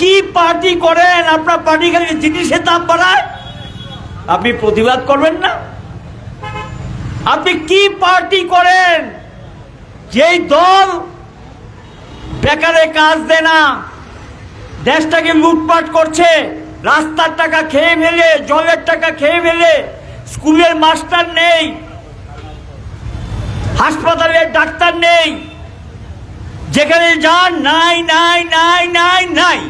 কি পার্টি করেন? আপনার পার্টি খালি জিনিসের দাম বাড়ায়? আপনি প্রতিবাদ করবেন না? আপনি কি পার্টি করেন? যেই দল বেকারে কাজ দেয় না, দেশটাকে লুটপাট করছে, রাস্তার টাকা খেয়ে ফেলে, জলের টাকা খেয়ে ফেলে, স্কুলের মাস্টার নেই, হাসপাতালের ডাক্তার নেই যেখানে যান নাই নাই নাই নাই নাই।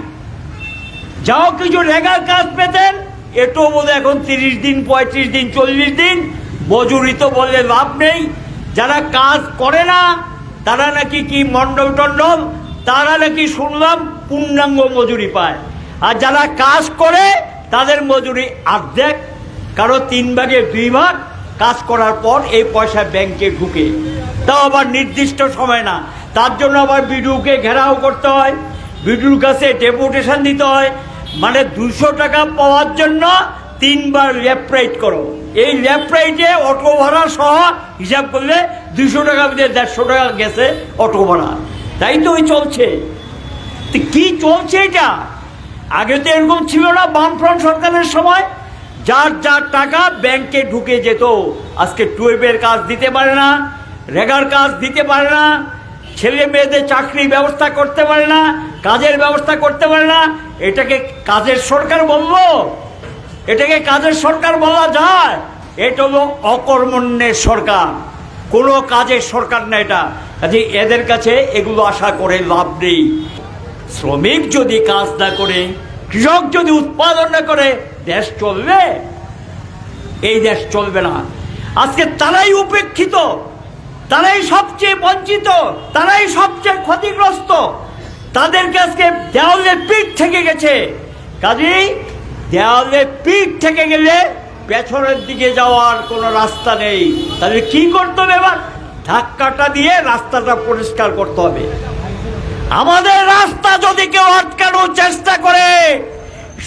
যাও কিছু রেগার কাজ পেতেন, এটাও বোধ এখন তিরিশ দিন, পঁয়ত্রিশ দিন, চল্লিশ দিন। মজুরি তো বললে লাভ নেই। যারা কাজ করে না, তারা নাকি কি মণ্ডল টণ্ডল তারা নাকি শুনলাম পূর্ণাঙ্গ মজুরি পায়। আর যারা কাজ করে, তাদের মজুরি অর্ধেক, কারও তিন ভাগে দুই ভাগ। কাজ করার পর এই পয়সা ব্যাংকে ঢুকে। তাও আবার নির্দিষ্ট সময় না। তার জন্য আবার বিডিওকে ঘেরাও করতে হয়। বিডিওর কাছে ডেপুটেশন দিতে হয়। মানে দুশো টাকা পাওয়ার জন্য তিনবার লেফট রাইট করো। এই লেফট রাইটে অটো ভাড়া সহ হিসাব করলে দুশো টাকা ভিতরে দেড়শো টাকা গেছে অটো ভাড়া। তাই তো ওই চলছে। তো কি চলছে এটা? আগে তো এরকম ছিল না বামফ্রন্ট সরকারের সময়। যার যার টাকা ব্যাংকে ঢুকে যেত। আজকে টুয়েলভের কাজ দিতে পারে না, রেগার কাজ দিতে পারে না। ছেলে মেয়েদের চাকরি ব্যবস্থা করতে পারে না, কাজের ব্যবস্থা করতে পারে না, এটাকে কাজের সরকার বলব এটাকে কাজের সরকার বলা যায়। এটা হলো অকর্মণ্যের সরকার। কোনো কাজের সরকার না এটা। কাজে এদের কাছে এগুলো আশা করে লাভ নেই। শ্রমিক যদি কাজ না করে, কৃষক যদি উৎপাদন না করে, দেশ চলবে? এই দেশ চলবে না। আজকে তারাই উপেক্ষিত। তারাই সবচেয়ে বঞ্চিত, তারাই সবচেয়ে ক্ষতিগ্রস্ত। তাদেরকে আজকে দেওয়ালের পিঠ থেকে গেছে। কাজেই দেওয়ালের পিঠ থেকে গেলে পেছনের দিকে যাওয়ার কোনো রাস্তা নেই। তাহলে কি করতে হবে এবার? ধাক্কাটা দিয়ে রাস্তাটা পরিষ্কার করতে হবে। আমাদের রাস্তা যদি কেউ আটকানোর চেষ্টা করে,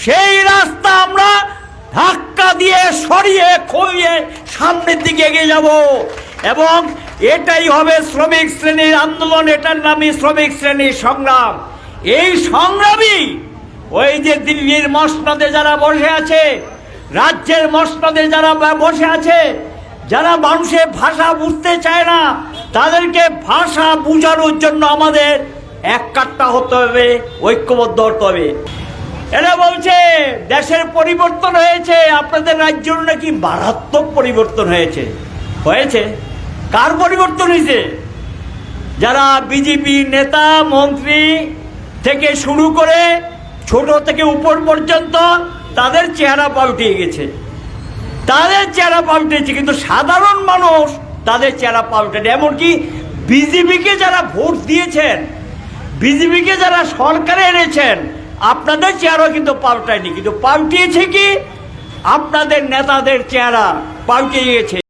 সেই রাস্তা আমরা ধাক্কা দিয়ে সরিয়ে খইয়ে সামনের দিকে এগিয়ে যাব। এবং এটাই হবে শ্রমিক শ্রেণির আন্দোলন, এটার নামই শ্রমিক শ্রেণির সংগ্রাম। এই সংগ্রামই ওই যে দিল্লির মসনদে যারা বসে আছে, রাজ্যের মসনদে যারা বসে আছে, যারা মানুষের ভাষা বুঝতে চায় না, তাদেরকে ভাষা বুঝানোর জন্য আমাদের এক কাট্টা হতে হবে, ঐক্যবদ্ধ হতে হবে। এরা বলছে, দেশের পরিবর্তন হয়েছে, আপনাদের রাজ্যের নাকি মারাত্মক পরিবর্তন হয়েছে। হয়েছে। কার পরিবর্তন হয়েছে যারা বিজেপি নেতা, মন্ত্রী থেকে শুরু করে ছোট থেকে উপর পর্যন্ত তাদের চেহারা পাল্টিয়ে গেছে। তাদের চেহারা পাল্টেছে কিন্তু সাধারণ মানুষ তাদের চেহারা পাল্টেনি এমনকি বিজেপিকে যারা ভোট দিয়েছেন, বিজেপিকে যারা সরকারে এনেছেন, আপনাদের চেহারা কিন্তু পাল্টায়নি। কিন্তু পাল্টিয়েছে কি? আপনাদের নেতাদের চেহারা পাল্টে গিয়েছে।